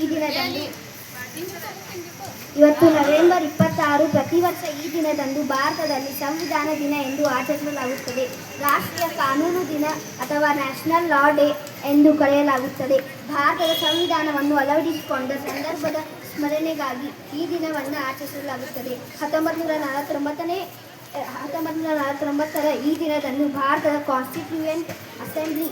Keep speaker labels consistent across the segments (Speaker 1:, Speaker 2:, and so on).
Speaker 1: ಈ ದಿನದಂದು ಇವತ್ತು ನವೆಂಬರ್ ಇಪ್ಪತ್ತಾರು, ಪ್ರತಿ ವರ್ಷ ಈ ದಿನದಂದು ಭಾರತದಲ್ಲಿ ಸಂವಿಧಾನ ದಿನ ಎಂದು ಆಚರಿಸಲಾಗುತ್ತದೆ. ರಾಷ್ಟ್ರೀಯ ಕಾನೂನು ದಿನ ಅಥವಾ ನ್ಯಾಷನಲ್ ಲಾ ಡೇ ಎಂದು ಕರೆಯಲಾಗುತ್ತದೆ. ಭಾರತದ ಸಂವಿಧಾನವನ್ನು ಅಳವಡಿಸಿಕೊಂಡ ಸಂದರ್ಭದ ಸ್ಮರಣೆಗಾಗಿ ಈ ದಿನವನ್ನು ಆಚರಿಸಲಾಗುತ್ತದೆ. ಹತ್ತೊಂಬತ್ತು ನೂರ ನಲವತ್ತೊಂಬತ್ತನೇ ಹತ್ತೊಂಬತ್ತು ನೂರ ನಲವತ್ತೊಂಬತ್ತರ ಈ ದಿನದಂದು ಭಾರತದ ಕಾನ್ಸ್ಟಿಟ್ಯೂಯೆಂಟ್ ಅಸೆಂಬ್ಲಿ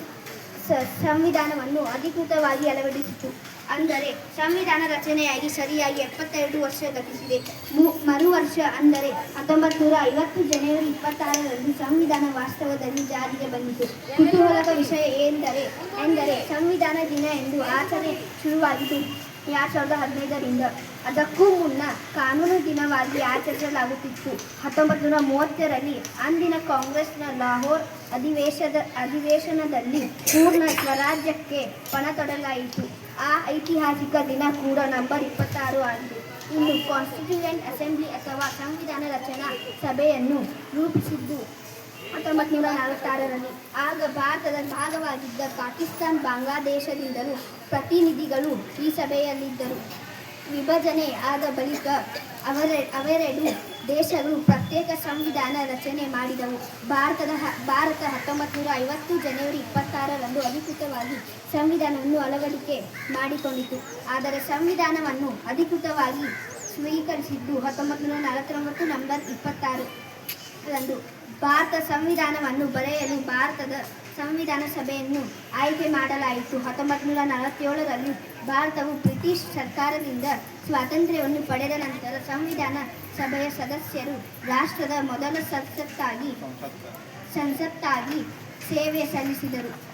Speaker 1: ಸಂವಿಧಾನವನ್ನು ಅಧಿಕೃತವಾಗಿ ಅಳವಡಿಸಿತು. ಅಂದರೆ ಸಂವಿಧಾನ ರಚನೆಯಾಗಿ ಸರಿಯಾಗಿ ಎಪ್ಪತ್ತೆರಡು ವರ್ಷ ಗತಿಸಿದೆ. ಮರು ವರ್ಷ ಅಂದರೆ ಹತ್ತೊಂಬತ್ತು ನೂರ ಐವತ್ತು ಜನವರಿ ಇಪ್ಪತ್ತಾರರಂದು ಸಂವಿಧಾನ ವಾಸ್ತವದಲ್ಲಿ ಜಾರಿಗೆ ಬಂದಿತು. ಕುತೂಹಲಕ ವಿಷಯ ಎಂದರೆ ಎಂದರೆ ಸಂವಿಧಾನ ದಿನ ಎಂದು ಆಚರಣೆ ಶುರುವಾಗಿದ್ದು, ಎರಡು ಸಾವಿರದ ಹದಿನೈದರಿಂದ. ಅದಕ್ಕೂ ಮುನ್ನ ಕಾನೂನು ದಿನವಾಗಿ ಆಚರಿಸಲಾಗುತ್ತಿತ್ತು. ಹತ್ತೊಂಬತ್ತು ನೂರ ಮೂವತ್ತರಲ್ಲಿ ಅಂದಿನ ಕಾಂಗ್ರೆಸ್ನ ಲಾಹೋರ್ ಅಧಿವೇಶದ, ಅಧಿವೇಶನದಲ್ಲಿ ಪೂರ್ಣ ಸ್ವರಾಜ್ಯಕ್ಕೆ ಪಣ ತೊಡಲಾಯಿತು. ಆ ಐತಿಹಾಸಿಕ ದಿನ ಕೂಡ ನಂಬರ್ ಇಪ್ಪತ್ತಾರು ಆಗಿದೆ. ಇನ್ನು ಕಾನ್ಸ್ಟಿಟ್ಯೂಯೆಂಟ್ ಅಸೆಂಬ್ಲಿ ಅಥವಾ ಸಂವಿಧಾನ ರಚನಾ ಸಭೆಯನ್ನು ರೂಪಿಸಿದ್ದು ಹತ್ತೊಂಬತ್ತು ನೂರ ನಲವತ್ತಾರರಲ್ಲಿ ಆಗ ಭಾರತದ ಭಾಗವಾಗಿದ್ದ ಪಾಕಿಸ್ತಾನ್, ಬಾಂಗ್ಲಾದೇಶದಿಂದಲೂ ಪ್ರತಿನಿಧಿಗಳು ಈ ಸಭೆಯಲ್ಲಿದ್ದರು. ವಿಭಜನೆ ಆದ ಬಳಿಕ ಅವರ ಅವೆರಡು ದೇಶಗಳು ಪ್ರತ್ಯೇಕ ಸಂವಿಧಾನ ರಚನೆ ಮಾಡಿದವು. ಭಾರತದ ಭಾರತ ಹತ್ತೊಂಬತ್ತು ನೂರ ಐವತ್ತು ಜನವರಿ ಇಪ್ಪತ್ತಾರರಂದು ಅಧಿಕೃತವಾಗಿ ಸಂವಿಧಾನವನ್ನು ಅಳವಡಿಕೆ ಮಾಡಿಕೊಂಡಿತು. ಆದರೆ ಸಂವಿಧಾನವನ್ನು ಅಧಿಕೃತವಾಗಿ ಸ್ವೀಕರಿಸಿದ್ದು ಹತ್ತೊಂಬತ್ತು ನೂರ ನಲವತ್ತೊಂಬತ್ತು ನಂಬರ್ ಇಪ್ಪತ್ತಾರು. ರಂದು ಭಾರತ ಸಂವಿಧಾನವನ್ನು ಬರೆಯಲು ಭಾರತದ ಸಂವಿಧಾನ ಸಭೆಯನ್ನು ಆಯ್ಕೆ ಮಾಡಲಾಯಿತು. ಹತ್ತೊಂಬತ್ತು ನೂರ ನಲವತ್ತೇಳರಲ್ಲಿ ಭಾರತವು ಬ್ರಿಟಿಷ್ ಸರ್ಕಾರದಿಂದ ಸ್ವಾತಂತ್ರ್ಯವನ್ನು ಪಡೆದ ನಂತರ ಸಂವಿಧಾನ ಸಭೆಯ ಸದಸ್ಯರು ರಾಷ್ಟ್ರದ ಮೊದಲ ಸಂಸತ್ತಾಗಿ ಸಂಸತ್ತಾಗಿ ಸೇವೆ ಸಲ್ಲಿಸಿದರು.